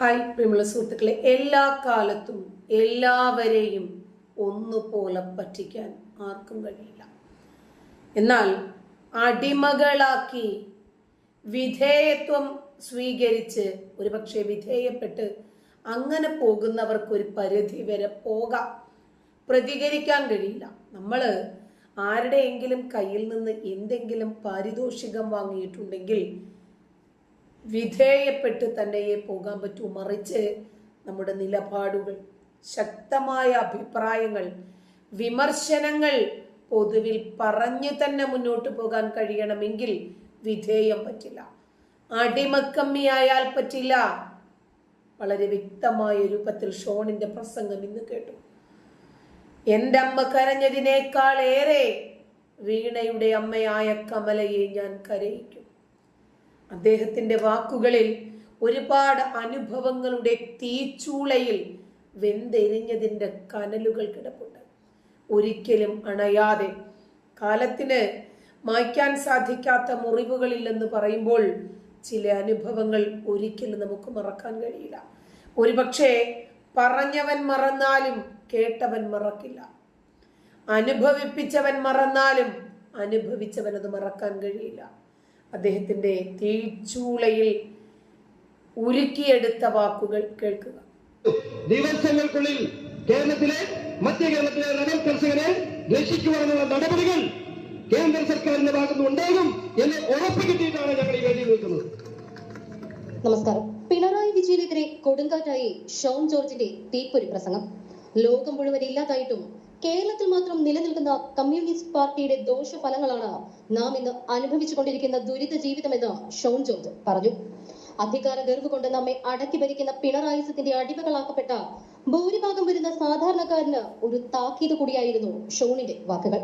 Hi പ്രിയമുള്ള സുഹൃത്തുക്കളെ എല്ലാ കാലത്തും എല്ലാവരെയും ഒന്നുപോലെ പറ്റിക്കാൻ ആർക്കും കഴിയില്ല. എന്നാൽ അടിമകളാക്കി വിധേയത്വം സ്വീകരിച്ച് ഒരുപക്ഷെ വിധേയപ്പെട്ട് അങ്ങനെ പോകുന്നവർക്കൊരു പരിധി വരെ പോകാം. പ്രതികരിക്കാൻ കഴിയില്ല. നമ്മൾ ആരുടെയെങ്കിലും കയ്യിൽ നിന്ന് എന്തെങ്കിലും പാരിതോഷികം വാങ്ങിയിട്ടുണ്ടെങ്കിൽ വിധേയപ്പെട്ട് തന്നെയേ പോകാൻ പറ്റൂ മറിച്ച് നമ്മുടെ നിലപാടുകൾ ശക്തമായ അഭിപ്രായങ്ങൾ വിമർശനങ്ങൾ പൊതുവിൽ പറഞ്ഞു തന്നെ മുന്നോട്ട് പോകാൻ കഴിയണമെങ്കിൽ വിധേയം പറ്റില്ല. അടിമക്കമ്മിയായാൽ പറ്റില്ല. വളരെ വ്യക്തമായ രൂപത്തിൽ ഷോണിന്റെ പ്രസംഗം ഇന്ന് കേട്ടു. എന്റെ അമ്മ കരഞ്ഞതിനേക്കാൾ ഏറെ വീണയുടെ അമ്മയായ കമലയെ ഞാൻ കരയിക്കും. അദ്ദേഹത്തിന്റെ വാക്കുകളിൽ ഒരുപാട് അനുഭവങ്ങളുടെ തീച്ചൂളയിൽ വെന്തെരിഞ്ഞതിന്റെ കനലുകൾ കിടപ്പുണ്ട്. ഒരിക്കലും അണയാതെ കാലത്തിന് മായ്ക്കാൻ സാധിക്കാത്ത മുറിവുകളില്ലെന്ന് പറയുമ്പോൾ ചില അനുഭവങ്ങൾ ഒരിക്കലും നമുക്ക് മറക്കാൻ കഴിയില്ല. ഒരുപക്ഷെ പറഞ്ഞവൻ മറന്നാലും കേട്ടവൻ മറക്കില്ല. അനുഭവിപ്പിച്ചവൻ മറന്നാലും അനുഭവിച്ചവൻ അത് മറക്കാൻ കഴിയില്ല. അദ്ദേഹത്തിന്റെ തീച്ചൂളയിൽ ഉരുക്കിയെടുത്ത വാക്കുകൾ കേൾക്കുക. ദിവസങ്ങൾക്കുള്ളിൽ കേരളത്തിലെ മധ്യ കേരളത്തിലെ റബ്ബർ കർഷകരെ രക്ഷിക്കുവാനുള്ള നടപടികൾ കേന്ദ്ര സർക്കാരിന്റെ ഭാഗത്ത് ഉണ്ടാകും എന്ന് ഉറപ്പ് കിട്ടിയിട്ടാണ് ഞങ്ങൾ ഈ വേദിയിൽ നിൽക്കുന്നത്. നമസ്കാരം. പിണറായി വിജയനെതിരെ കൊടുങ്കാറ്റായി ഷോൺ ജോർജിന്റെ തീപ്പൊരി പ്രസംഗം. ലോകം മുഴുവൻ ഇല്ലാതായിട്ടും കേരളത്തിൽ മാത്രം നിലനിൽക്കുന്ന കമ്മ്യൂണിസ്റ്റ് പാർട്ടിയുടെ ദോഷഫലങ്ങളാണ് നാം ഇന്ന് അനുഭവിച്ചു കൊണ്ടിരിക്കുന്ന ദുരിത ജീവിതമെന്ന് ഷോൺ ജോർജ് പറഞ്ഞു. അധികാര ഗർവ് കൊണ്ട് നമ്മെ അടക്കി ഭരിക്കുന്ന പിണറായിസത്തിന്റെ അടിമകളാക്കപ്പെട്ട ഭൂരിഭാഗം വരുന്ന സാധാരണക്കാരന് ഒരു താക്കീത് കൂടിയായിരുന്നു ഷോണിന്റെ വാക്കുകൾ.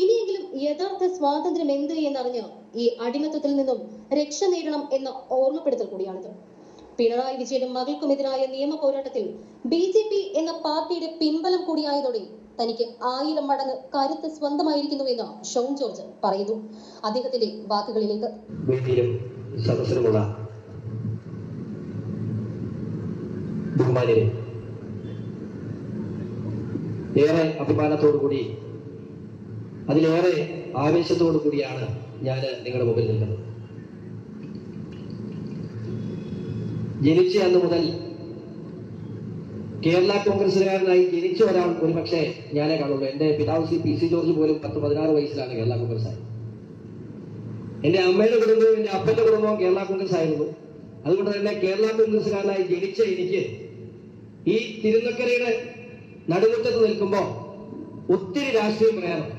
ഇനിയെങ്കിലും യഥാർത്ഥ സ്വാതന്ത്ര്യം എന്ത് എന്നറിഞ്ഞ് ഈ അടിമത്തത്തിൽ നിന്നും രക്ഷ നേടണം എന്ന ഓർമ്മപ്പെടുത്തൽ കൂടിയാണിത്. പിണറായി വിജയനും മകൾക്കുമെതിരായ നിയമ പോരാട്ടത്തിൽ ബി ജെ പി എന്ന പാർട്ടിയുടെ പിൻബലം കൂടിയായതോടെ തനിക്ക് ആയിരം മടങ്ങ് കരുത്ത് സ്വന്തമായിരിക്കുന്നു എന്ന് ഷോൺ ജോർജ് പറയുന്നു. അദ്ദേഹത്തിന്റെ വാക്കുകളിലേക്ക്. ഏറെ അഭിമാനത്തോടു കൂടി അതിലേറെ ആവേശത്തോടു കൂടിയാണ് ഞാൻ നിങ്ങളുടെ മുമ്പിൽ നിൽക്കുന്നത്. ജനിച്ച അന്ന് മുതൽ കേരള കോൺഗ്രസ്സുകാരനായി ജനിച്ച ഒരാൾ ഒരു പക്ഷേ ഞാനേ കാണുള്ളൂ. എന്റെ പിതാവ് സി പി സി ജോർജ് പോലും പത്ത് പതിനാറ് വയസ്സിലാണ് കേരള കോൺഗ്രസ് ആയത് എന്റെ അമ്മയുടെ കുടുംബവും എന്റെ അപ്പന്റെ കുടുംബവും കേരള കോൺഗ്രസ് ആയിരുന്നു അതുകൊണ്ട് തന്നെ കേരള കോൺഗ്രസ്സുകാരനായി ജനിച്ച എനിക്ക് ഈ തിരുനക്കരയുടെ നടുമുറ്റത്ത് നിൽക്കുമ്പോൾ ഒത്തിരി രാഷ്ട്രീയം പറയാറുണ്ട്.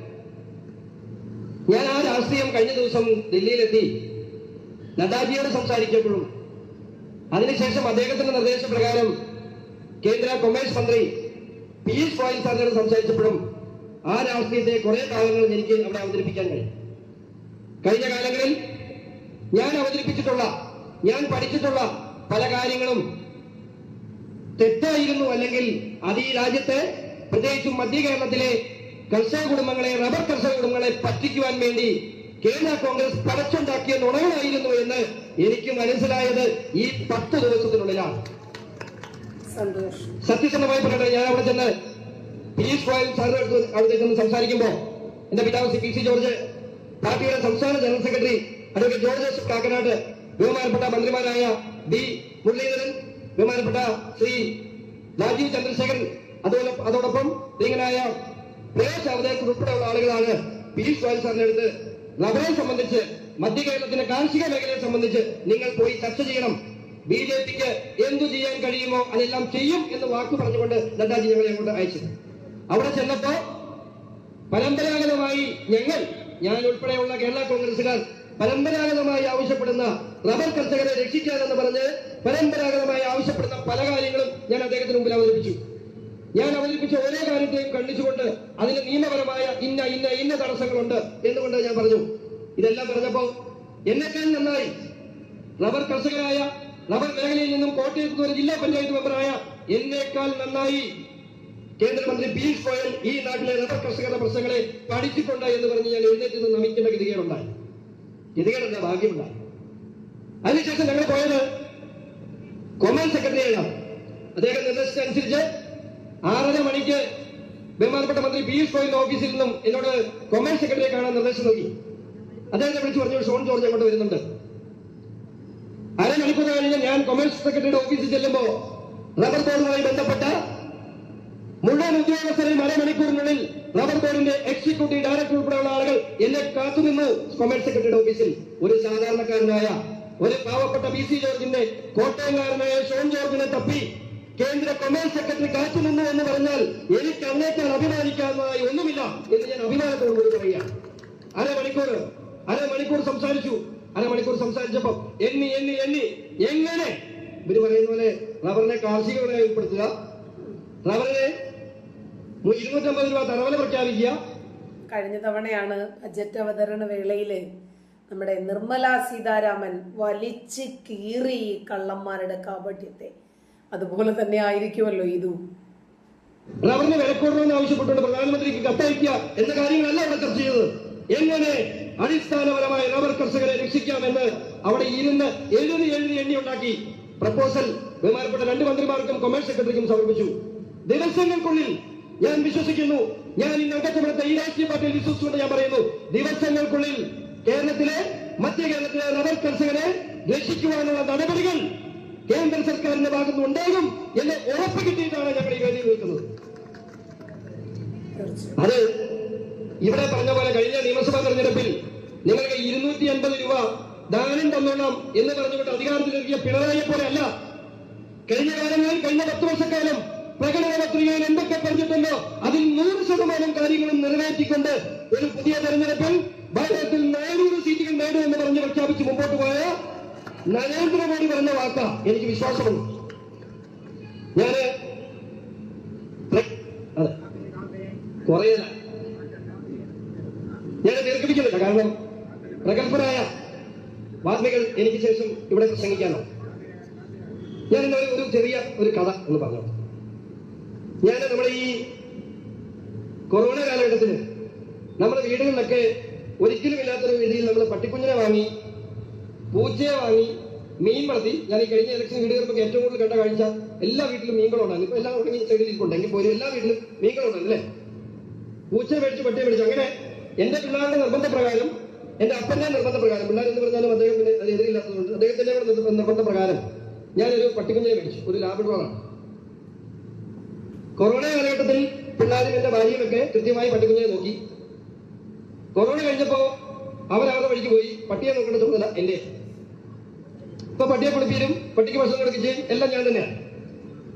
ഞാൻ ആ രാഷ്ട്രീയം കഴിഞ്ഞ ദിവസം ഡൽഹിയിലെത്തി നദ്ദാജിയോട് സംസാരിച്ചപ്പോഴും അതിനുശേഷം അദ്ദേഹത്തിന്റെ നിർദ്ദേശപ്രകാരം കേന്ദ്ര കൊമേഴ്സ് മന്ത്രി പീയൂഷ് ഗോയൽ സാറിനോട് സംസാരിച്ചപ്പോഴും ആ രാഷ്ട്രീയത്തെ കുറെ കാലങ്ങൾ എനിക്ക് അവിടെ അവതരിപ്പിക്കാൻ കഴിയും കഴിഞ്ഞ കാലങ്ങളിൽ ഞാൻ അവതരിപ്പിച്ചിട്ടുള്ള ഞാൻ പഠിച്ചിട്ടുള്ള പല കാര്യങ്ങളും തെറ്റായിരുന്നു അല്ലെങ്കിൽ അത് ഈ രാജ്യത്തെ പ്രത്യേകിച്ചും മധ്യ കേരളത്തിലെ കർഷക കുടുംബങ്ങളെ റബ്ബർ കർഷക കുടുംബങ്ങളെ പറ്റിക്കുവാൻ വേണ്ടി കേരള കോൺഗ്രസ് പടച്ചുണ്ടാക്കിയ നുണകളായിരുന്നു എന്ന് എനിക്ക് മനസ്സിലായത് ഈ പത്ത് ദിവസത്തിനുള്ളിലാണ്. സത്യസന്ധമായി പറയട്ടെ ഞാൻ അവിടെ ചെന്ന് പീയൂഷ് ഗോയൽ സാറിനടുത്ത് അവിടെ ചെന്ന് സംസാരിക്കുമ്പോൾ എന്റെ പിതാവ് സി പി സി ജോർജ് പാർട്ടിയുടെ സംസ്ഥാന general secretary advocate George Joseph Kakkanad ബഹുമാനപ്പെട്ട മന്ത്രിമാരായ ഡി മുരളീധരൻ ബഹുമാനപ്പെട്ട ശ്രീ രാജീവ് ചന്ദ്രശേഖരൻ അതുപോലെ അതോടൊപ്പം ഇങ്ങനായ പ്രേഷ് അവതേക്കർ ഉൾപ്പെടെയുള്ള ആളുകളാണ് പീയൂഷ് ഗോയൽ സാറിന്റെ അടുത്ത് റബ്ബറെ സംബന്ധിച്ച് മധ്യ കേരളത്തിന്റെ കാർഷിക മേഖലയെ സംബന്ധിച്ച് നിങ്ങൾ പോയി ചർച്ച ചെയ്യണം. ബി ജെ പിക്ക് എന്തു ചെയ്യാൻ കഴിയുമോ അതെല്ലാം ചെയ്യും എന്ന് വാക്ക് പറഞ്ഞുകൊണ്ട് നദ്ദാജി ഞങ്ങളെ അങ്ങോട്ട് അയച്ചത് അവിടെ ചെന്നപ്പോ പരമ്പരാഗതമായി ഞങ്ങൾ ഞാൻ ഉൾപ്പെടെയുള്ള കേരള കോൺഗ്രസുകാർ പരമ്പരാഗതമായി ആവശ്യപ്പെടുന്ന റബ്ബർ കർഷകരെ രക്ഷിക്കാനെന്ന് പറഞ്ഞ് പരമ്പരാഗതമായി ആവശ്യപ്പെടുന്ന പല കാര്യങ്ങളും ഞാൻ അദ്ദേഹത്തിന് മുമ്പിൽ അവതരിപ്പിച്ചു. ഞാൻ അവതരിപ്പിച്ച ഓരോ കാര്യത്തെയും ഖണ്ഡിച്ചുകൊണ്ട് അതിന് നിയമപരമായ ഇന്ന ഇന്ന ഇന്ന തടസ്സങ്ങളുണ്ട് എന്നുകൊണ്ട് ഞാൻ പറഞ്ഞു. ഇതെല്ലാം പറഞ്ഞപ്പോ എന്നെക്കാൾ നന്നായി റബ്ബർ കർഷകരായ റബ്ബർ മേഖലയിൽ നിന്നും കോട്ടയത്ത് ഒരു ജില്ലാ പഞ്ചായത്ത് മെമ്പറായ എന്നേക്കാൾ നന്നായി കേന്ദ്രമന്ത്രി പീയൂഷ് ഗോയൽ ഈ നാട്ടിലെ റബ്ബർ കർഷകരുടെ പ്രശ്നങ്ങളെ പഠിച്ചിട്ടുണ്ട് എന്ന് പറഞ്ഞ് ഞാൻ എഴുന്നേറ്റ് നിന്ന് നമിക്കേണ്ട ഗതികേടുണ്ടായി. ഗതികേടല്ല ഭാഗ്യമുണ്ടായി. അതിനുശേഷം ഞങ്ങൾ പോയത് കൊമേഴ്സ് സെക്രട്ടറിയാണ്. അദ്ദേഹം നിർദ്ദേശിച്ചനുസരിച്ച് ആറര മണിക്ക് ബഹുമാനപ്പെട്ട മന്ത്രി പീയൂഷ് ഗോയലിന്റെ ഓഫീസിൽ നിന്നും എന്നോട് കൊമേഴ്സ് സെക്രട്ടറിയെ കാണാൻ നിർദ്ദേശം നൽകി. അദ്ദേഹത്തെ വിളിച്ചു പറഞ്ഞു ഷോൺ ജോർജ് അങ്ങോട്ട് വരുന്നുണ്ട്. അരമണിക്കൂർ കഴിഞ്ഞ് ഞാൻ കൊമേഴ്സ് സെക്രട്ടറിയുടെ ഓഫീസിൽ ചെല്ലുമ്പോ റബ്ബർ ബോർഡുമായി ബന്ധപ്പെട്ട മുഴുവൻ ഉദ്യോഗസ്ഥരെയും അരമണിക്കൂറിനുള്ളിൽ റബ്ബർ ബോർഡിന്റെ എക്സിക്യൂട്ടീവ് ഡയറക്ടർ ഉൾപ്പെടെയുള്ള ആളുകൾ എന്നെ കാത്തുനിന്ന് കൊമേഴ്സ് സെക്രട്ടറിയുടെ ഓഫീസിൽ. ഒരു സാധാരണക്കാരനായ ഒരു പാവപ്പെട്ട പി സി ജോർജിന്റെ കോട്ടയംകാരനായ ഷോൺ ജോർജിനെ തപ്പി കേന്ദ്ര കൊമേഴ്സ് സെക്രട്ടറി കാത്തുനിന്നു എന്ന് പറഞ്ഞാൽ എനിക്ക് അന്നേക്കാൾ അഭിമാനിക്കാവുന്നതായി ഒന്നുമില്ല എന്ന് ഞാൻ അഭിമാനത്തോടുകൂടി പറയുകയാണ്. അരമണിക്കൂർ അരമണിക്കൂർ സംസാരിച്ചു. അരമണിക്കൂർ സംസാരിച്ചപ്പോ എണ്ണി എണ്ണി എണ്ണി. എങ്ങനെ? ഇവർ പറയുന്ന പോലെ റബ്ബറിനെ കാർഷിക വിളയായി ഉൾപ്പെടുത്തുക. റബ്ബറിനെ ഇരുന്നൂറ്റമ്പത് രൂപ തറവല പ്രഖ്യാപിക്കുക. കഴിഞ്ഞ തവണയാണ് ബജറ്റ് അവതരണ വേളയിൽ നമ്മുടെ നിർമ്മല സീതാരാമൻ വലിച്ച് കീറി കള്ളന്മാരുടെ കാപട്യത്തെ. അതുപോലെ തന്നെ ആയിരിക്കുമല്ലോ ഇതും. റവന്യൂ വിലക്കൂടണമെന്ന് ആവശ്യപ്പെട്ടുകൊണ്ട് പ്രധാനമന്ത്രിക്ക് കത്തയക്കുക എന്ന കാര്യങ്ങളല്ല അവിടെ ചർച്ച ചെയ്തത്. എങ്ങനെ അടിസ്ഥാനപരമായ റബ്ബർ കർഷകരെ രക്ഷിക്കാമെന്ന് അവിടെ ഇരുന്ന് എഴുതി എഴുതി എണ്ണി ഉണ്ടാക്കി പ്രപ്പോസൽ ബഹുമാനപ്പെട്ട രണ്ട് മന്ത്രിമാർക്കും കൊമേഴ്സ് സെക്രട്ടറിക്കും സമർപ്പിച്ചു. ദിവസങ്ങൾക്കുള്ളിൽ ഞാൻ വിശ്വസിക്കുന്നു. ഞാൻ ഇന്ന് അംഗത്വമെടുത്ത ഈ രാഷ്ട്രീയ പാർട്ടിയിൽ വിശ്വസിച്ചുകൊണ്ട് ഞാൻ പറയുന്നു. ദിവസങ്ങൾക്കുള്ളിൽ കേരളത്തിലെ മധ്യ കേരളത്തിലെ റബ്ബർ കർഷകരെ രക്ഷിക്കുവാനുള്ള നടപടികൾ കേന്ദ്ര സർക്കാരിന്റെ ഭാഗത്തുനിന്ന് ഉണ്ടാകും എന്ന് ഉറപ്പ് കിട്ടിയിട്ടാണ് ഞങ്ങൾ ഈ വേദിയിൽ നിൽക്കുന്നത്. അത് ഇവിടെ പറഞ്ഞ പോലെ കഴിഞ്ഞ നിയമസഭാ തെരഞ്ഞെടുപ്പിൽ നിങ്ങൾക്ക് ഇരുന്നൂറ്റി അൻപത് രൂപ ദാനം തന്നോണം എന്ന് പറഞ്ഞുകൊണ്ട് അധികാരത്തിലിറക്കിയ പിണറായി പോലെ അല്ല കഴിഞ്ഞ കാലങ്ങളിൽ കഴിഞ്ഞ പത്ത് വർഷക്കാലം പ്രകടന പത്രികയിൽ എന്തൊക്കെ പറഞ്ഞിട്ടുണ്ടോ അതിൽ നൂറ് ശതമാനം കാര്യങ്ങളും നിറവേറ്റിക്കൊണ്ട് ഒരു പുതിയ തെരഞ്ഞെടുപ്പിൽ ഭാരതത്തിൽ നാനൂറ് സീറ്റുകൾ നേടുമെന്ന് പറഞ്ഞ് പ്രഖ്യാപിച്ച് മുമ്പോട്ട് പോയ നരേന്ദ്രമോദി പറഞ്ഞ വാർത്ത എനിക്ക് വിശ്വാസമുണ്ട്. ഞാൻ അതെ. കുറയല്ല ഞാൻ ദീർഘിപ്പിക്കുന്നില്ല കാരണം പ്രഗത്ഭരായ വാഗ്മികൾ എനിക്ക് ശേഷം ഇവിടെ പ്രസംഗിക്കാനോ. ഞാൻ ഇന്ന് ഒരു- ഒരു ചെറിയ ഒരു കഥ എന്ന് പറഞ്ഞു ഞാൻ നമ്മുടെ ഈ കൊറോണ കാലഘട്ടത്തിൽ നമ്മുടെ വീടുകളിലൊക്കെ ഒരിക്കലും ഇല്ലാത്തൊരു രീതിയിൽ നമ്മൾ പട്ടിക്കുഞ്ഞിനെ വാങ്ങി പൂച്ചയെ വാങ്ങി മീൻ വളർത്തി. ഞാൻ ഈ കഴിഞ്ഞ ഇലക്ഷൻ വീടുകൾക്ക് ഏറ്റവും കൂടുതൽ കണ്ട കാഴ്ച എല്ലാ വീട്ടിലും മീൻകളുണ്ടായിരുന്നു. ഇപ്പൊ എല്ലാം ഇരിപ്പുണ്ട് എങ്കിൽ പോലും എല്ലാ വീട്ടിലും മീൻകളുണ്ടായിരുന്നു അല്ലേ? പൂച്ചയെ മേടിച്ച് പട്ടിയെ മേടിച്ചു. അങ്ങനെ എന്റെ പിള്ളേരുടെ നിർബന്ധപ്രകാരം എന്റെ അപ്പന്റെ നിർബന്ധപ്രകാരം പിള്ളേർ എന്ന് പറഞ്ഞാലും അദ്ദേഹം പിന്നെ അത് എതിരില്ലാത്തതുകൊണ്ട് അദ്ദേഹത്തിന്റെ നിർബന്ധപ്രകാരം ഞാനൊരു പട്ടിക്കുഞ്ഞിനെ മേടിച്ചു. ഒരു ലാബിഡോറാണ് കൊറോണ കാലഘട്ടത്തിൽ പിള്ളേരും എന്റെ ഭാര്യയും ഒക്കെ കൃത്യമായി പട്ടിക്കുഞ്ഞിനെ നോക്കി. കൊറോണ കഴിഞ്ഞപ്പോ അവരവരുടെ വഴിക്ക് പോയി പട്ടിയെ നോക്കേണ്ട ചുമതല എന്റെ ഇപ്പൊ പട്ടിയെ കുളിപ്പിക്കലും പട്ടിക്ക് ഭക്ഷണം കൊടുക്കുകയും എല്ലാം ഞാൻ തന്നെയാണ്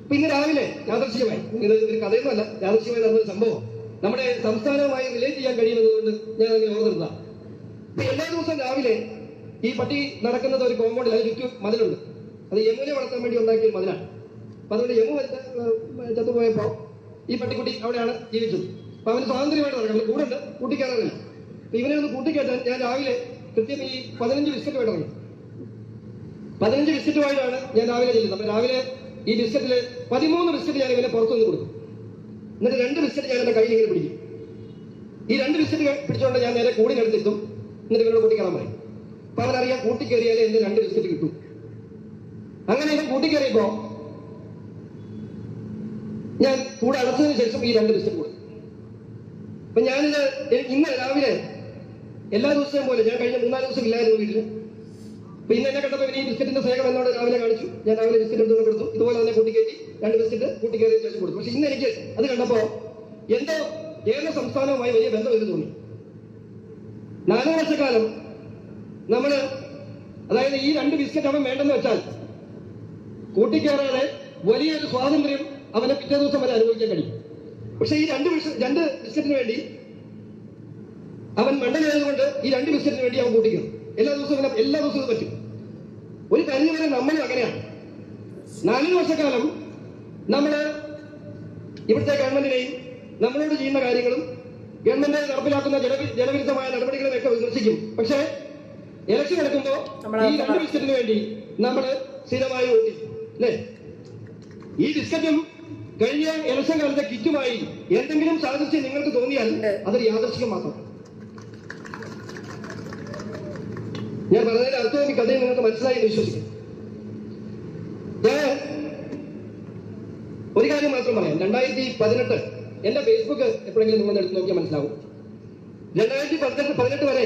അപ്പൊ ഇന്ന് രാവിലെ യാദർശികമായി ഇത് ഒരു കഥയൊന്നുമല്ല യാദർശികമായി നടന്നൊരു സംഭവം. നമ്മുടെ സംസ്ഥാനവുമായി റിലേറ്റ് ചെയ്യാൻ കഴിയുന്നതുകൊണ്ട് ഞാൻ അങ്ങനെ ഓർത്തിരുന്ന ഇപ്പൊ എല്ലാ ദിവസവും രാവിലെ ഈ പട്ടി നടക്കുന്നത് ഒരു കോമ്പൗണ്ടിൽ അതിന് ചുറ്റും മതിലുണ്ട്. അത് യമുനെ വളർത്താൻ വേണ്ടി ഉണ്ടാക്കിയ മതിലാണ്. അപ്പൊ അതുകൊണ്ട് യമു ചത്തുപോയപ്പോ ഈ പട്ടിക്കുട്ടി അവിടെയാണ് ജീവിച്ചത്. അപ്പൊ അവന് സ്വാതന്ത്ര്യമായിട്ട് നടക്കുന്നത് കൂടെ ഉണ്ട് കൂട്ടിക്കയറാറില്ല അപ്പൊ ഇവനെ ഒന്ന് കൂട്ടിക്കയറ്റാൻ ഞാൻ രാവിലെ കൃത്യം ഈ പതിനഞ്ച് ബിസ്ക്കറ്റ് തുടങ്ങി പതിനഞ്ച് ബിസ്ക്കറ്റുമായിട്ടാണ് ഞാൻ രാവിലെ ചെല്ലുന്നത് അപ്പൊ രാവിലെ ഈ ബിസ്കറ്റിൽ പതിമൂന്ന് ബിസ്ക്കറ്റ് ഞാൻ ഇവനെ പുറത്തുനിന്ന് കൊടുക്കും എന്നിട്ട് രണ്ട് ബിസ്ക്കറ്റ് ഞാൻ എന്റെ കയ്യിൽ ഇങ്ങനെ പിടിക്കും ഈ രണ്ട് ബിസ്ക്കറ്റ് പിടിച്ചുകൊണ്ട് ഞാൻ നേരെ കൂടിനടുത്തെത്തും എന്നിട്ട് ഇവരോട് കൂട്ടിക്കയറാൻ പറയും. അപ്പൊ അവനറിയാം കൂട്ടിക്കയറിയാലേ എന്റെ രണ്ട് ബിസ്ക്കറ്റ് കിട്ടും. അങ്ങനെ ഇവൻ കൂട്ടിക്കയറിയപ്പോ ഞാൻ കൂടെ അടച്ചതിന് ശേഷം ഈ രണ്ട് ബിസ്ക്കറ്റ് കൊടുക്കും അപ്പൊ ഞാനിത് ഇന്ന് രാവിലെ എല്ലാ ദിവസവും പോലെ ഞാൻ കഴിഞ്ഞ മൂന്നാൽ ദിവസം ഇല്ലായിരുന്നു വീട്ടിൽ. അപ്പൊ ഇന്ന് എന്നെ കണ്ടപ്പോ ഇനി ബിസ്ക്കറ്റിന്റെ സ്നേഹം എന്നോട് രാവിലെ കാണിച്ചു. ഞാൻ രാവിലെ ബിസ്ക്കറ്റ് എടുത്തു കൊടുത്തു. ഇതുപോലെ തന്നെ കൂട്ടിക്കയറ്റി രണ്ട് ബിസ്ക്കറ്റ് കൂട്ടിക്കയറിയ ശേഷം കൊടുത്തു. പക്ഷെ ഇന്ന് എനിക്ക് അത് കണ്ടപ്പോ എന്തോ കേരള സംസ്ഥാനവുമായി വലിയ ബന്ധം എന്ന് തോന്നി. നാലു വർഷക്കാലം നമ്മൾ അതായത് ഈ രണ്ട് ബിസ്ക്കറ്റ് അവൻ വേണ്ടെന്ന് വെച്ചാൽ കൂട്ടിക്കയറാതെ വലിയൊരു സ്വാതന്ത്ര്യം അവനെ പിറ്റേ ദിവസം വരെ അനുഭവിക്കാൻ കഴിയും. പക്ഷെ ഈ രണ്ട് രണ്ട് ബിസ്ക്കറ്റിന് വേണ്ടി അവൻ മണ്ടനായതുകൊണ്ട് ഈ രണ്ട് ബിസ്ക്കറ്റിന് വേണ്ടി അവൻ കൂട്ടിക്കണം എല്ലാ ദിവസവും അങ്ങനെ എല്ലാ ദിവസവും പറ്റും. ഒരു കഴിഞ്ഞ വരെ നമ്മളും അങ്ങനെയാണ്. നാലു വർഷക്കാലം നമ്മൾ ഇവിടുത്തെ ഗവൺമെന്റിനെയും നമ്മളോട് ചെയ്യുന്ന കാര്യങ്ങളും ഗവൺമെന്റ് നടപ്പിലാക്കുന്ന ജനവി- ജനവിരുദ്ധമായ നടപടികളും ഒക്കെ വിമർശിക്കും. പക്ഷേ ഇലക്ഷൻ നടക്കുമ്പോൾ ഈ രണ്ട് ബിസ്ക്കറ്റിന് വേണ്ടി നമ്മൾ സ്ഥിരമായി വോട്ടി അല്ലേ? ഈ ബിസ്ക്കറ്റും കഴിഞ്ഞ ഇലക്ഷൻ കാലത്തെ കിറ്റുമായി എന്തെങ്കിലും സാധിച്ച് നിങ്ങൾക്ക് തോന്നിയാൽ അത് അതൊരു യാദർശികം മാത്രം. ഞാൻ പറഞ്ഞതിന്റെ അർത്ഥം ഈ കഥയിൽ നിങ്ങൾക്ക് മനസ്സിലായി വിശ്വസിക്കും. ഞാൻ മാത്രം പറയാം. രണ്ടായിരത്തി പതിനെട്ട് എന്റെ ഫേസ്ബുക്ക് എപ്പോഴെങ്കിലും നിങ്ങൾ എടുത്ത് നോക്കിയാൽ മനസ്സിലാവും. രണ്ടായിരത്തി പതിനെട്ട് പതിനെട്ട് വരെ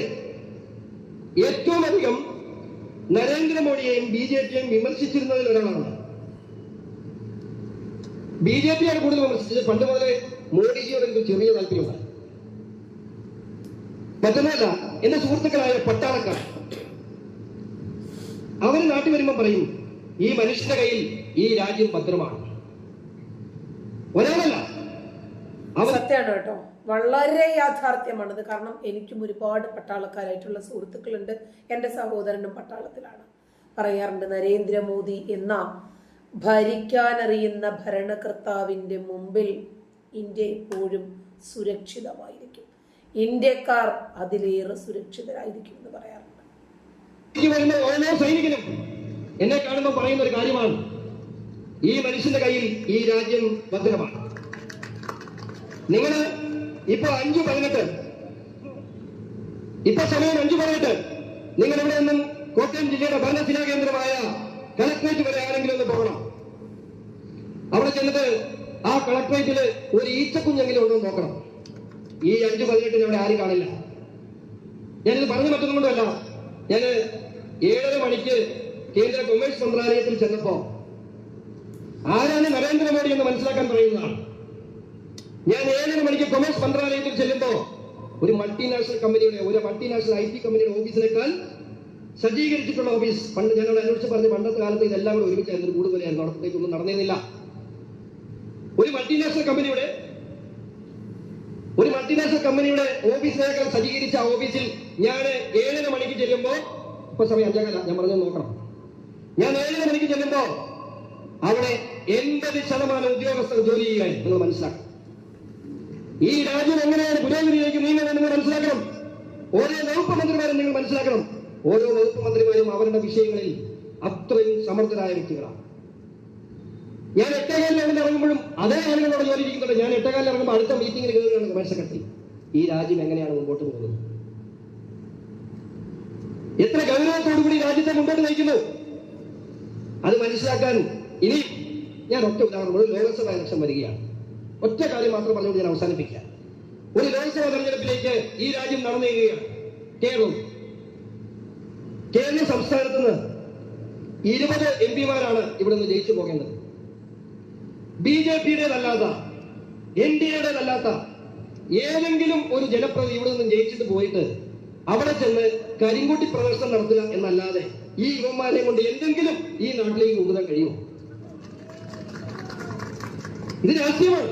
ഏറ്റവും അധികം നരേന്ദ്രമോദിയെയും ബി ജെ പിയെയും വിമർശിച്ചിരുന്നതിൽ ഒരാളാണ് ബി ജെ പിയാണ് കൂടുതൽ വിമർശിച്ചത്. പണ്ട് മുതലേ മോഡിജിയോട് എനിക്ക് ചെറിയ താല്പര്യമാണ് മറ്റൊന്നല്ല എന്റെ സുഹൃത്തുക്കളായ പട്ടാളക്കാർ അവർ നാട്ടിൽ വരുമ്പോ പറയും ഈ മനുഷ്യന്റെ കയ്യിൽ ഈ രാജ്യം ഭദ്രമാണ്. ഒരാളല്ല. സത്യമാണ് കേട്ടോ. വളരെ യാഥാർത്ഥ്യമാണത്. കാരണം എനിക്കും ഒരുപാട് പട്ടാളക്കാരായിട്ടുള്ള സുഹൃത്തുക്കളുണ്ട്. എന്റെ സഹോദരനും പട്ടാളത്തിലാണ്. പറയാറുണ്ട് നരേന്ദ്രമോദി എന്ന ഭരിക്കാനറിയുന്ന ഭരണകർത്താവിന്റെ മുമ്പിൽ ഇന്ത്യ എപ്പോഴും സുരക്ഷിതമായിരിക്കും. ഇന്ത്യക്കാർ അതിലേറെ സുരക്ഷിതരായിരിക്കും എന്ന് പറയാറുണ്ട്. എനിക്ക് വരുന്ന ഓരോ സൈനികനും എന്നെ കാണുമ്പോൾ പറയുന്ന ഒരു കാര്യമാണ്. ഈ മനുഷ്യന്റെ കയ്യിൽ ഈ രാജ്യം ഭദ്രമാണ്. നിങ്ങൾ ഇപ്പൊ അഞ്ചു പതിനെട്ട്. ഇപ്പൊ സമയം അഞ്ചു പതിനെട്ട്. നിങ്ങൾ ഇവിടെ നിന്നും കോട്ടയം ജില്ലയുടെ ഭരണസിലാ കേന്ദ്രമായ കളക്ട്രേറ്റ് വരെ ആരെങ്കിലും ഒന്ന് പോകണം. അവിടെ ചെന്നിട്ട് ആ കളക്ട്രേറ്റിൽ ഒരു ഈച്ചക്കുഞ്ഞെങ്കിലും ഉണ്ടോ നോക്കണം. ഈ അഞ്ചു പതിനെട്ടിന് അവിടെ ആരും കാണില്ല. ഞാനിത് പറഞ്ഞു മറ്റൊന്നും കൊണ്ടല്ല ഞാൻ ഏഴര മണിക്ക് കേന്ദ്ര കൊമേഴ്സ് മന്ത്രാലയത്തിൽ ചെന്നപ്പോ ആരാണ് നരേന്ദ്രമോദി എന്ന് മനസ്സിലാക്കാൻ പറയുന്നതാണ്. ഞാൻ ഏഴര മണിക്ക് കൊമേഴ്സ് മന്ത്രാലയത്തിൽ ചെല്ലുമ്പോ ഒരു മൾട്ടിനാഷണൽ കമ്പനിയുടെ ഒരു മൾട്ടിനാഷണൽ ഐ ടി കമ്പനിയുടെ ഓഫീസിനേക്കാൾ സജ്ജീകരിച്ചിട്ടുള്ള ഓഫീസ്. പണ്ട് ഞങ്ങൾ അന്വേഷിച്ച് പറഞ്ഞ പണ്ടത്തെ കാലത്ത് ഇതെല്ലാം കൂടെ ഒരുമിച്ചായിരുന്നു. കൂടുതലായിരുന്നു. അവിടത്തേക്കൊന്നും നടന്നിരുന്നില്ല. ഒരു മൾട്ടിനാഷണൽ കമ്പനിയുടെ ഒരു മൾട്ടിനാഷണൽ കമ്പനിയുടെ ഓഫീസ് മേഖല സജ്ജീകരിച്ച ആ ഓഫീസിൽ ഞാൻ ഏഴര മണിക്ക് ചെല്ലുമ്പോ ഇപ്പൊ സമയം അഞ്ചാകല ഞാൻ പറഞ്ഞു നോക്കണം. ഞാൻ ഏഴര മണിക്ക് ചെല്ലുമ്പോ അവിടെ എൺപത് ശതമാനം ഉദ്യോഗസ്ഥർ ജോലി ചെയ്യാൻ നിങ്ങൾ മനസ്സിലാക്കണം. ഈ രാജ്യം എങ്ങനെയാണ് പുരോഗതിയിലേക്ക് നീങ്ങുന്നത് നിങ്ങൾ മനസ്സിലാക്കണം. ഓരോ വകുപ്പ് മന്ത്രിമാരും നിങ്ങൾ മനസ്സിലാക്കണം. ഓരോ വകുപ്പ് മന്ത്രിമാരും അവരുടെ വിഷയങ്ങളിൽ അത്രയും സമർത്ഥരായ വ്യക്തികളാണ്. ഞാൻ എട്ടേകാലിൽ അവിടെ ഇറങ്ങുമ്പോഴും അതേ ജോലി ഇരിക്കുന്നുണ്ട് ഞാൻ എട്ടേകാലിൽ ഇറങ്ങുമ്പോൾ അടുത്ത മീറ്റിംഗിൽ കയറുകയാണ് സെക്രട്ടറി ഈ രാജ്യം എങ്ങനെയാണ് മുമ്പോട്ട് പോകുന്നത്? എത്ര ഗൗരവത്തോടുകൂടി രാജ്യത്തെ മുമ്പോട്ട് നയിക്കുന്നു? അത് മനസ്സിലാക്കാൻ ഇനി ഞാൻ ഒറ്റ ഉദാഹരണം ഒരു ലോകസഭാ ഇലക്ഷൻ വരികയാണ്. ഒറ്റ കാര്യം മാത്രം പറഞ്ഞുകൊണ്ട് ഞാൻ അവസാനിപ്പിക്കാം. ഒരു ലോക്സഭാ തെരഞ്ഞെടുപ്പിലേക്ക് ഈ രാജ്യം നടന്നു നീങ്ങുകയാണ് കേരളം. കേരള സംസ്ഥാനത്ത് നിന്ന് ഇരുപത് എം പിമാരാണ് ഇവിടെ നിന്ന് ജയിച്ചു പോകേണ്ടത്. ബി ജെ പിയുടേതല്ലാത്ത എൻ ഡി എയുടേതല്ലാത്ത ഏതെങ്കിലും ഒരു ജനപ്രതി ഇവിടെ നിന്ന് ജയിച്ചിട്ട് പോയിട്ട് അവിടെ ചെന്ന് കരിങ്കുട്ടി പ്രദർശനം നടത്തുക എന്നല്ലാതെ ഈ യുവന്മാരെ കൊണ്ട് എന്തെങ്കിലും ഈ നാട്ടിലേക്ക് കൊണ്ടുവരാൻ കഴിയുമോ? ഇത് രാഷ്ട്രീയമാണ്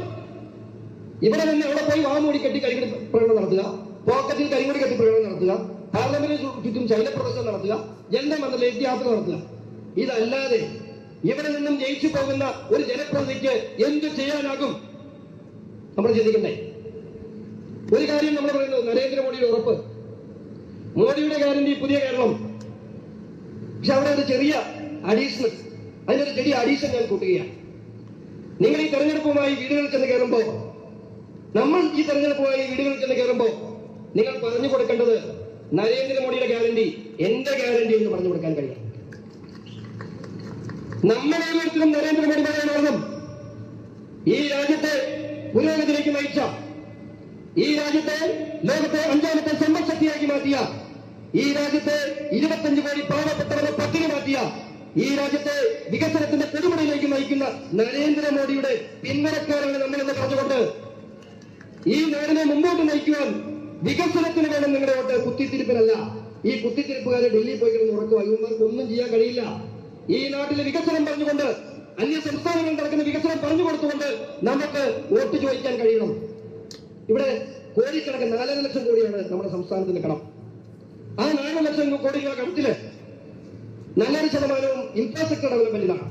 ഇവിടെ നിന്ന് അവിടെ പോയി വാമൂടി കെട്ടി കരിങ്കുടി പ്രകടനം നടത്തുക? പോക്കറ്റിൽ കരിങ്കുടി കെട്ടി പ്രകടനം നടത്തുക? പാർലമെന്റിന് ചുറ്റും ശൈല പ്രദർശനം നടത്തുക? ജനത മണ്ഡലത്തിൽ യാത്ര നടത്തുക? ഇതല്ലാതെ ഇവിടെ നിന്നും ജയിച്ചു പോകുന്ന ഒരു ജനപ്രതിനിധിക്ക് എന്ത് ചെയ്യാനാകും? നമ്മൾ ചിന്തിക്കണ്ടേ. ഒരു കാര്യം നമ്മൾ പറയുന്നത് നരേന്ദ്രമോദിയുടെ ഉറപ്പ്. മോദിയുടെ ഗ്യാരണ്ടി പുതിയ കേരളം. പക്ഷെ അവിടെ ഒരു ചെറിയ അഡീഷണൽ അതിനൊരു ചെറിയ അഡീഷൻ ഞാൻ കൂട്ടുകയാണ്. നിങ്ങൾ ഈ തെരഞ്ഞെടുപ്പുമായി വീടുകളിൽ ചെന്ന് കയറുമ്പോ നമ്മൾ ഈ തെരഞ്ഞെടുപ്പുമായി വീടുകളിൽ ചെന്ന് കയറുമ്പോ നിങ്ങൾ പറഞ്ഞു കൊടുക്കേണ്ടത് നരേന്ദ്രമോദിയുടെ ഗ്യാരണ്ടി എന്റെ ഗ്യാരണ്ടി എന്ന് പറഞ്ഞു കൊടുക്കാൻ കഴിയും നമ്മൾ ഓരോരുത്തരും നരേന്ദ്രമോദി കാരണം ഈ രാജ്യത്തെ പുരോഗതിയിലേക്ക് നയിച്ച ഈ രാജ്യത്തെ ലോകത്തെ അഞ്ചാമത്തെ സമ്പദ്ശക്തിയാക്കി മാറ്റിയ ഈ രാജ്യത്തെ ഇരുപത്തഞ്ച് കോടി പാവപ്പെട്ടവരെ പട്ടിണി മാറ്റിയ ഈ രാജ്യത്തെ വികസനത്തിന്റെ കൊടുമുടിയിലേക്ക് നയിക്കുന്ന നരേന്ദ്രമോദിയുടെ പിന്മുറക്കാരാണ് നമ്മളെന്ന് പറഞ്ഞുകൊണ്ട് ഈ നാടിനെ മുമ്പോട്ട് നയിക്കുവാൻ വികസനത്തിന് വേണം നിങ്ങളുടെ വോട്ട്. കുത്തിത്തിരിപ്പിനല്ല. ഈ കുത്തിത്തിരിപ്പുകാരെ ഡൽഹി പോയി കിടന്ന് ഉറക്കുക ഇവന്മാർക്ക് ഒന്നും ചെയ്യാൻ കഴിയില്ല. ഈ നാട്ടിലെ വികസനം പറഞ്ഞുകൊണ്ട് അന്യ സംസ്ഥാനങ്ങളിൽ നടക്കുന്ന വികസനം പറഞ്ഞു കൊടുത്തുകൊണ്ട് നമുക്ക് വോട്ട് ചോദിക്കാൻ കഴിയണം. ഇവിടെ കോടിക്കണക്കിന് നാലര ലക്ഷം കോടിയാണ് നമ്മുടെ സംസ്ഥാനത്തിന്റെ കടം. ആ നാല് ലക്ഷം കോടി രൂപ കടത്തിൽ നല്ലൊരു ശതമാനവും ഇൻഫ്രാസ്ട്രക്ചർ ഡെവലപ്മെന്റിലാണ്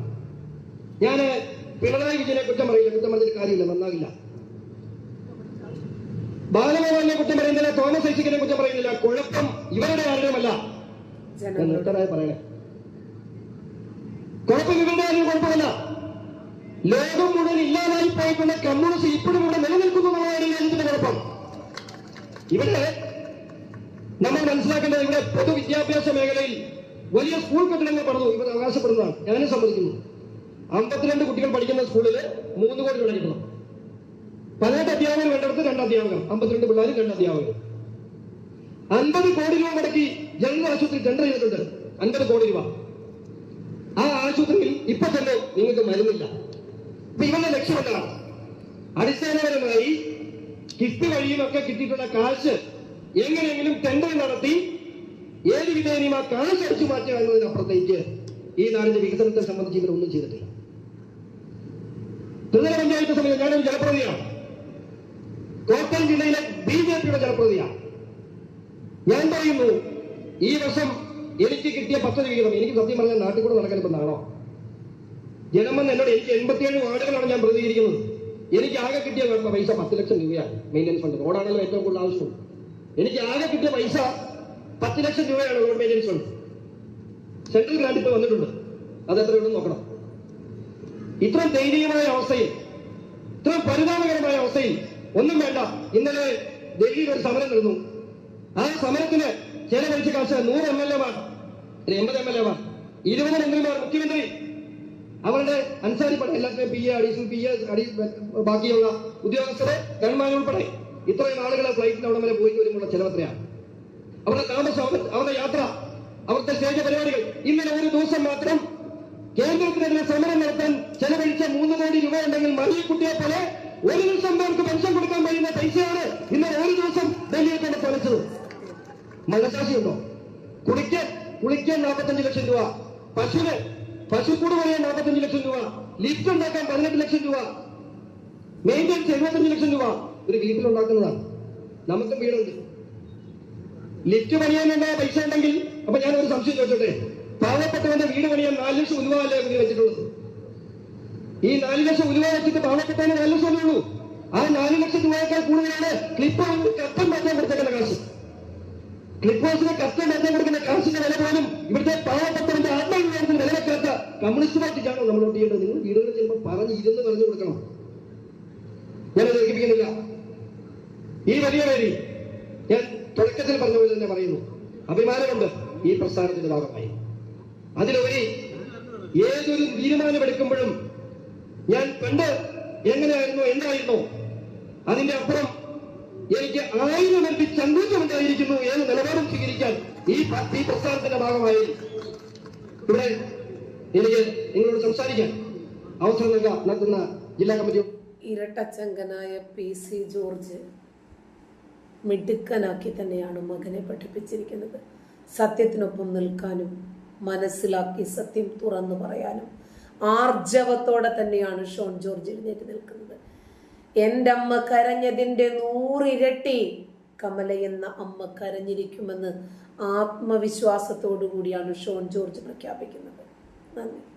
ഞാൻ പിണറായി വിജയനെ കുറ്റം പറയില്ല കുറ്റം പറഞ്ഞിട്ട് കാര്യമില്ല നന്നാകില്ല. ബാലഗോപാലിനെ കുറ്റം പറയുന്നില്ല തോമസ് ഐസിക്കിനെ കുറ്റം പറയുന്നില്ല കുഴപ്പം ഇവരുടെ ആരുടെയുമല്ല. ഞാൻ നിർത്തരായി പറയണേ. കുഴപ്പം ഇവരുടെ ആരും കുഴപ്പമില്ല. ലോകം മുഴുവൻ ഇല്ലാതായി പോയിട്ടുള്ള കമ്മ്യൂണിസ്റ്റ് ഇപ്പോഴും ഇവിടെ നിലനിൽക്കുന്നു രാജ്യത്തിന്റെ കുഴപ്പം. ഇവിടെ നമ്മൾ മനസ്സിലാക്കേണ്ടത് ഇവിടെ പൊതുവിദ്യാഭ്യാസ മേഖലയിൽ വലിയ സ്കൂൾ കെട്ടിടങ്ങൾ പണിതു. ഇവർ അവകാശപ്പെടുന്നതാണ്. ഞാനും സമ്മതിക്കുന്നു. അമ്പത്തിരണ്ട് കുട്ടികൾ പഠിക്കുന്ന സ്കൂളിൽ മൂന്ന് കോടി രൂപ കിട്ടണം പതിനെട്ട് അധ്യാപകർ വേണ്ടടുത്ത് രണ്ട് അധ്യാപകർ. അമ്പത്തിരണ്ട് പിള്ളേരും രണ്ട് അധ്യാപകർ. അൻപത് കോടി രൂപ മുടക്കി ജനറൽ ആശുപത്രി ടെൻഡർ ചെയ്തിട്ടുണ്ട്. അൻപത് കോടി രൂപ. ആശുപത്രിയിൽ ഇപ്പൊ തന്നെ നിങ്ങൾക്ക് മരുന്നില്ല. ഇവരുടെ ലക്ഷ്യം എന്താണ്? അടിസ്ഥാനപരമായി കിഫ്ബി വഴിയും ഒക്കെ കിട്ടിയിട്ടുള്ള കാശ് എങ്ങനെയെങ്കിലും ടെൻഡർ നടത്തി ഏത് വിധേനയും ആ കാശ് അടിച്ചു മാറ്റുക എന്നതിനപ്പുറത്തേക്ക് ഈ നാടിന്റെ വികസനത്തെ സംബന്ധിച്ച് ഇവർ ഒന്നും ചെയ്തിട്ടില്ല. ത്രിതല പഞ്ചായത്ത് സമിതി ഞാനൊരു ജനപ്രതിയാണ് കോട്ടയം ജില്ലയിലെ ബി ജെ പിയുടെ ജനപ്രതിയാണ് ഞാൻ പറയുന്നു ഈ വർഷം എനിക്ക് കിട്ടിയ പത്ത് വിഹിതം എനിക്ക് സത്യം പറഞ്ഞാൽ നാട്ടിൽ കൂടെ നടക്കാൻ ഇപ്പം നാണോ? ജനം വന്ന് എന്നോട് എനിക്ക് എൺപത്തിയേഴ് വാർഡുകളാണ് ഞാൻ പ്രതികരിക്കുന്നത് എനിക്ക് ആകെ കിട്ടിയ പൈസ പത്ത് ലക്ഷം രൂപയാണ് മെയിന്റനൻസ് ഫണ്ട് റോഡാണല്ലോ ഏറ്റവും കൂടുതൽ ആവശ്യം. എനിക്ക് ആകെ കിട്ടിയ പൈസ പത്ത് ലക്ഷം രൂപയാണ് road maintenance fund central grant ഇപ്പൊ വന്നിട്ടുണ്ട്. അത് എത്ര ഉണ്ടെന്ന് നോക്കണം. ഇത്ര ദയനീയമായ അവസ്ഥയിൽ ഇത്ര പരിതാപകരമായ അവസ്ഥയിൽ ഒന്നും വേണ്ട. ഇന്നലെ ഡൽഹിയിൽ ഒരു സമരം നടന്നു. ആ സമരത്തിന് ചെലവഴിച്ച കാശ് നൂറ് എം എൽ എ മാർ എൺപത് എം എൽ എ മാർ ഇരുപത് മന്ത്രിമാർ മുഖ്യമന്ത്രി. അവരുടെ അൻസാരി പട എല്ലാത്തിനും P A additional P A ബാക്കിയുള്ള ഉദ്യോഗസ്ഥരെ ഗൺമാൻ ഉൾപ്പെടെ ഇത്രയും ആളുകളെ ഫ്ലൈറ്റിന് അവിടെ വരെ പോയി വരുമ്പോൾ ചെലവത്രയാണ് അവരുടെ താമസം അവരുടെ- യാത്ര അവരുടെ സ്റ്റേജ് പരിപാടികൾ. ഇന്നലെ ഒരു ദിവസം മാത്രം കേന്ദ്രത്തിനെതിരെ സമരം നടത്താൻ ചെലവഴിച്ച മൂന്ന് കോടി രൂപ ഉണ്ടെങ്കിൽ മറിയക്കുട്ടിയെ പോലെ ഒരു ദിവസം പേർക്ക് പെൻഷൻ കൊടുക്കാൻ കഴിയുന്ന പൈസയാണ് ഇന്നലെ ഒരു ദിവസം ഡൽഹിയെ കൊണ്ട് തൊലച്ചത് മനസാക്ഷിയുണ്ടോ കുളിക്കാൻ കുളിക്കാൻ നാൽപ്പത്തഞ്ച് ലക്ഷം രൂപ. പശുവിന് പശുക്കൂട് പറയാൻ നാൽപ്പത്തഞ്ച് ലക്ഷം രൂപ. ലിഫ്റ്റ് ഉണ്ടാക്കാൻ പതിനെട്ട് ലക്ഷം രൂപ. മെയിന്റെനൻസ് എഴുപത്തഞ്ച് ലക്ഷം രൂപ. ഒരു വീട്ടിലുണ്ടാക്കുന്നതാണ്. നമുക്കും വീടുണ്ട്. ലിഫ്റ്റ് പണിയാൻ വേണ്ട പൈസ ഉണ്ടെങ്കിൽ അപ്പൊ ഞാൻ ഒരു സംശയം ചോദിച്ചോട്ടെ? പാവപ്പെട്ടവന്റെ വീട് പണിയാൻ നാല് ലക്ഷം ഉലുവല്ലേ മുന്നിൽ വെച്ചിട്ടുള്ളത്? ഈ നാല് ലക്ഷം ഉലുവ വെച്ചിട്ട് പാവപ്പെട്ടവന് നാല് ലക്ഷം ഉള്ളൂ? ആ നാല് ലക്ഷം രൂപയേക്കാൾ കൂടുതലാണ് ക്ലിപ്പ് കത്തം മാറ്റാൻ കൊടുത്തേക്കുന്ന ക്ലിപ്പ് ഹൗസിനെ കസ്റ്റം മാറ്റാൻ കൊടുക്കുന്ന കാശിന്റെ വില പോലും ഇവിടുത്തെ പാവപ്പെട്ടവന്റെ ആത്മാഭിമാനത്തിന് വില വെക്കാത്ത കമ്മ്യൂണിസ്റ്റ് പാർട്ടിക്കാണോ നമ്മൾ വോട്ട് ചെയ്യേണ്ടത്. നിങ്ങൾ വീടുകളിൽ ചിലപ്പോൾ പറഞ്ഞ് ഇരുന്ന് പറഞ്ഞു കൊടുക്കണം. ഞാനത് ഏൽപ്പിക്കുന്നില്ല ഈ വലിയ വേദി ഞാൻ തുടക്കത്തിൽ പറഞ്ഞ പോലെ തന്നെ പറയുന്നു. അഭിമാനമുണ്ട് ഈ പ്രസ്ഥാനത്തിന്റെ ഭാഗമായി. അതിലുപരി ഏതൊരു തീരുമാനമെടുക്കുമ്പോഴും ഞാൻ പണ്ട് എങ്ങനെയായിരുന്നു എന്തായിരുന്നു അതിന്റെ അപ്പുറം എനിക്ക് ആയിരം എം പി ചങ്കൂറ്റമുണ്ടായിരിക്കുന്നു ഏത് നിലപാടും സ്വീകരിക്കാൻ ഈ പ്രസ്ഥാനത്തിന്റെ ഭാഗമായി ഇവിടെ എനിക്ക് നിങ്ങളോട് സംസാരിക്കാൻ അവസരം നൽകാൻ നടത്തുന്ന ജില്ലാ കമ്മിറ്റി ഇരട്ടച്ചങ്കനായ പി സി ജോർജ് മിടുക്കനാക്കി തന്നെയാണ് മകനെ പഠിപ്പിച്ചിരിക്കുന്നത്. സത്യത്തിനൊപ്പം നിൽക്കാനും മനസ്സിലാക്കി സത്യം തുറന്നു പറയാനും ആർജവത്തോടെ തന്നെയാണ് ഷോൺ ജോർജ് എഴുന്നേറ്റ് നിൽക്കുന്നത്. എന്റെ അമ്മ കരഞ്ഞതിന്റെ നൂറിരട്ടി കമല എന്ന അമ്മ കരഞ്ഞിരിക്കുമെന്ന് ആത്മവിശ്വാസത്തോടു കൂടിയാണ് ഷോൺ ജോർജ് പ്രഖ്യാപിക്കുന്നത്. നന്ദി.